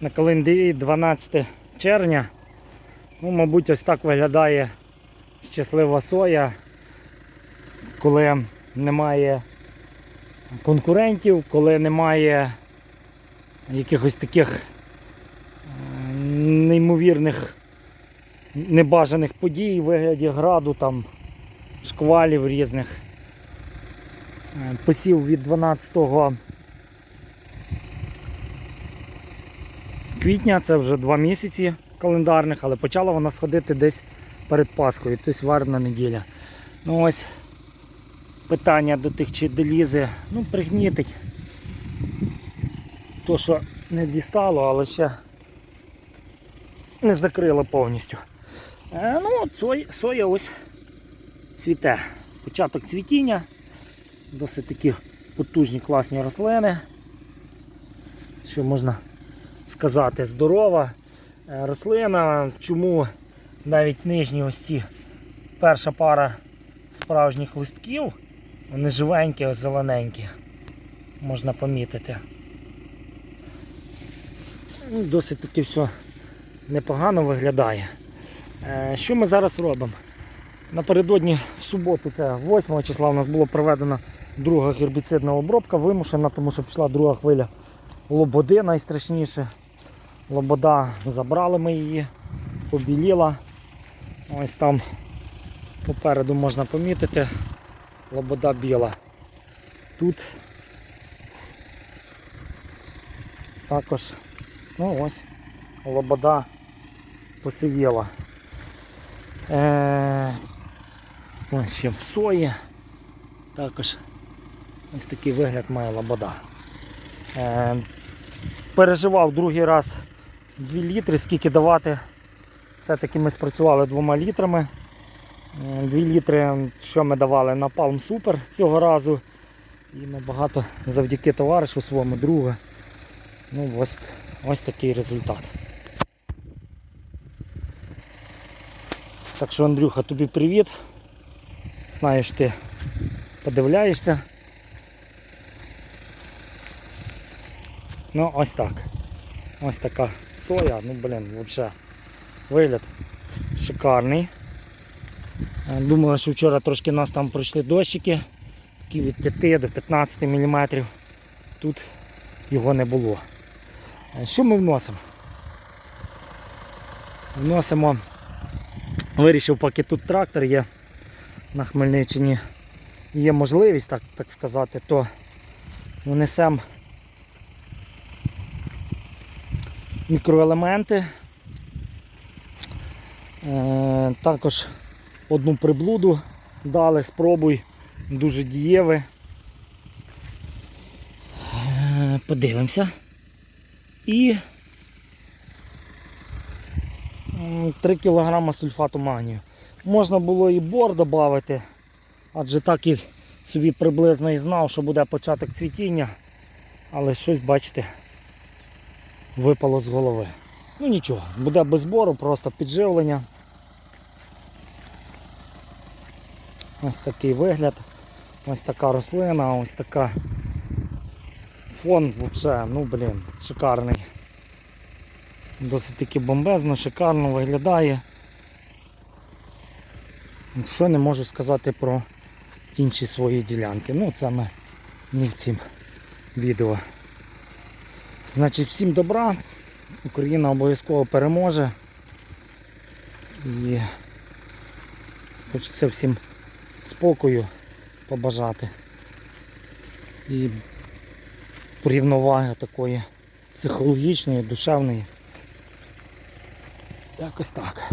на календарі 12 червня. Ну, мабуть, ось так виглядає щаслива соя, коли немає конкурентів, коли немає якихось таких е, неймовірних небажаних подій у вигляді граду, там, шквалів різних. Е, Посів від 12 квітня, це вже два місяці календарних, але почала вона сходити десь перед Пасхою, тобто варна неділя. Ну ось питання до тих чи долізе, ну пригнітить. То, що не дістало, але ще не закрило повністю. Е, ну, соя, соя ось цвіте. Початок цвітіння, досить такі потужні класні рослини. Що можна сказати, здорова е, рослина. Чому навіть нижні ось ці перша пара справжніх листків, вони живенькі, ось зелененькі, можна помітити. Ну, Досить таки все непогано виглядає. Е, Що ми зараз робимо? Напередодні в суботу, це 8 числа, у нас була проведена друга гербіцидна обробка, вимушена, тому що пішла друга хвиля лободи найстрашніше. Лобода забрали ми її, побіліла. Ось там попереду можна помітити, лобода біла. Тут також ну ось лобода посивіла. Е, ось ще в сої. Також ось такий вигляд має лобода. Е, переживав другий раз 2 літри, скільки давати. Все-таки ми спрацювали двома літрами. 2 літри, що ми давали на Palm Super цього разу. І набагато завдяки товаришу своєму другу. Ну, ось, ось такий результат. Так що, Андрюха, тобі привіт. Знаю, що ти подивляєшся. Ну, ось так. Ось така соя, ну блін, взагалі вигляд шикарний. Е, Думаю, що вчора трошки нас там пройшли дощики, такі від 5 до 15 мм. Тут його не було. Е, Що ми вносимо? Вносимо, вирішив, поки тут трактор є на Хмельниччині, є можливість, так, так сказати, то внесемо мікроелементи. Е, також одну приблуду дали, спробуй, дуже дієве. Е, подивимося. І 3 кг сульфату магнію. Можна було і бор додати, адже так і собі приблизно і знав, що буде початок цвітіння, але щось, бачите, випало з голови. Ну нічого, буде без бору, просто підживлення. Ось такий вигляд, ось така рослина, ось така фон взагалі, ну блін, шикарний. Досить таки бомбезно, шикарно виглядає. Що не можу сказати про інші свої ділянки. Ну це ми не в цім відео. Значить, всім добра. Україна обов'язково переможе. І хочеться всім спокою побажати. І рівноваги такої психологічної, душевної. Якось так.